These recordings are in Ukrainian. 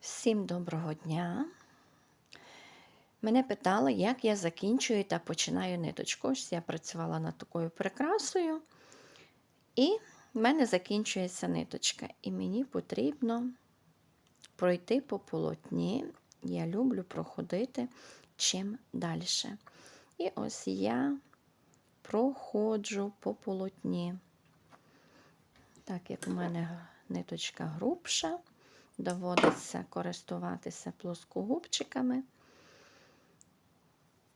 Всім доброго дня. Мене питали, як я закінчую та починаю ниточку. Ось я працювала над такою прикрасою, і в мене закінчується ниточка. І мені потрібно пройти по полотні. Я люблю проходити чим далі. І ось я проходжу по полотні. Так як у мене ниточка грубша доводиться користуватися плоскогубчиками.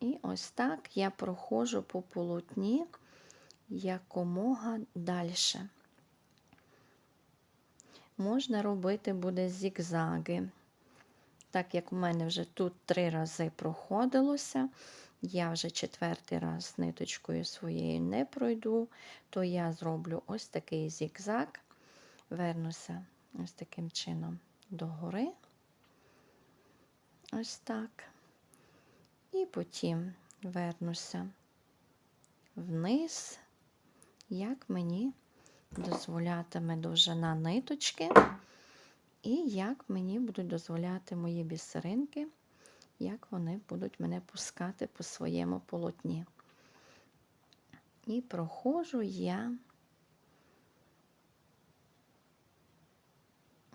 І ось так я проходжу по полотні якомога далі. Можна робити буде зігзаги. Так як у мене вже тут три рази проходилося, я вже четвертий раз ниточкою своєю не пройду, то я зроблю ось такий зігзаг, вернуся ось таким чином догори. Ось так. І потім вернуся вниз, як мені дозволятиме довжина ниточки, і як мені будуть дозволяти мої бісеринки, як вони будуть мене пускати по своєму полотні. І проходжу я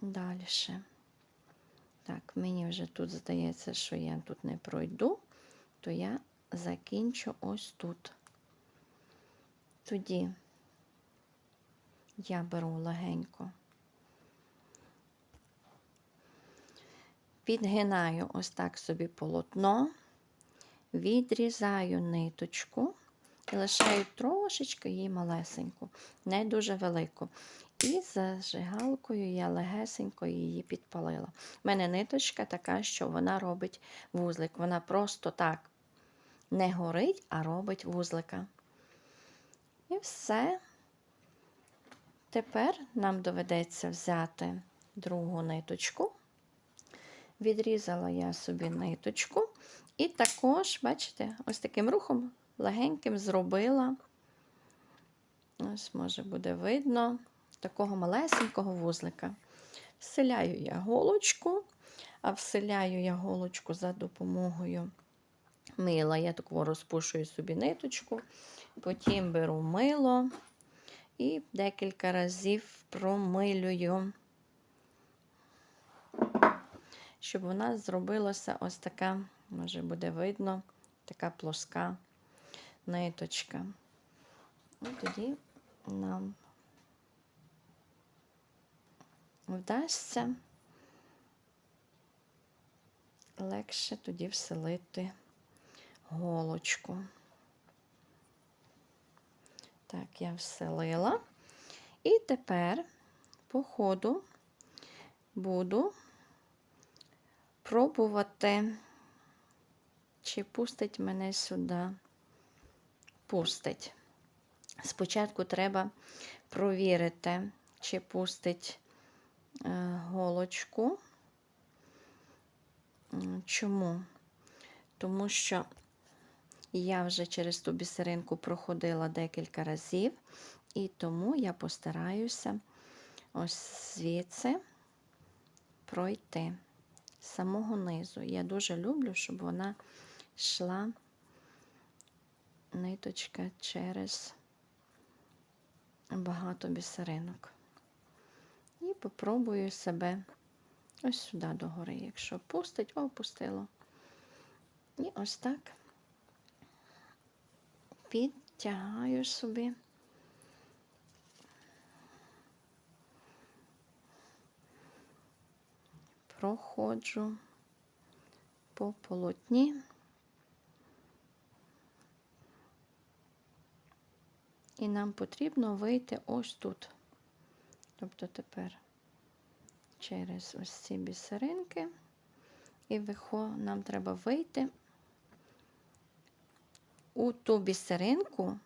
далі. Так, мені вже тут здається, що я тут не пройду, то я закінчу ось тут. Тоді я беру легенько, підгинаю ось так собі полотно, відрізаю ниточку і лишаю трошечки її малесеньку, не дуже велику. І зажигалкою я легесенько її підпалила. У мене ниточка така, що вона робить вузлик. Вона просто так не горить, а робить вузлика. І все. Тепер нам доведеться взяти другу ниточку. Відрізала я собі ниточку. І також, бачите, ось таким рухом легеньким зробила. Ось, може, буде видно такого малесенького вузлика. Вселяю я голочку, а вселяю я голочку за допомогою мила. Я таку розпушую собі ниточку, потім беру мило і декілька разів промилюю, щоб вона зробилася ось така, може буде видно, така плоска ниточка. І тоді нам вдасться легше тоді вселити голочку. Так, я вселила. І тепер, по ходу, буду пробувати, чи пустить мене сюди. Пустить. Спочатку треба провірити, чи пустить Е, голочку. Чому? Тому що я вже через ту бісеринку проходила декілька разів, і тому я постараюся ось звідси пройти з самого низу. Я дуже люблю, щоб вона йшла ниточка через багато бісеринок. І попробую себе ось сюди догори. Якщо пустить, о, пустило. І ось так підтягаю собі. Проходжу по полотні. І нам потрібно вийти ось тут. Тобто тепер через ось ці бісеринки, і вихо, нам треба вийти у ту бісеринку,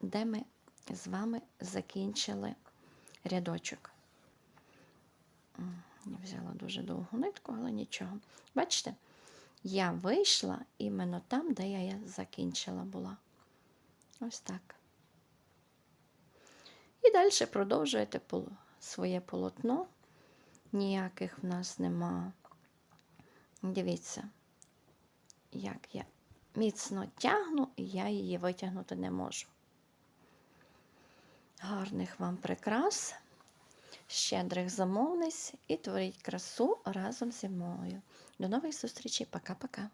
де ми з вами закінчили рядочок. Я взяла дуже довгу нитку, але нічого. Бачите, я вийшла іменно там, де я закінчила була. Ось так. І далі продовжуєте своє полотно ніяких в нас нема. Дивіться, як я міцно тягну, і я її витягнути не можу. Гарних вам прикрас, щедрих замовниць і творіть красу разом зі мною. До нових зустрічей. Пока-пока.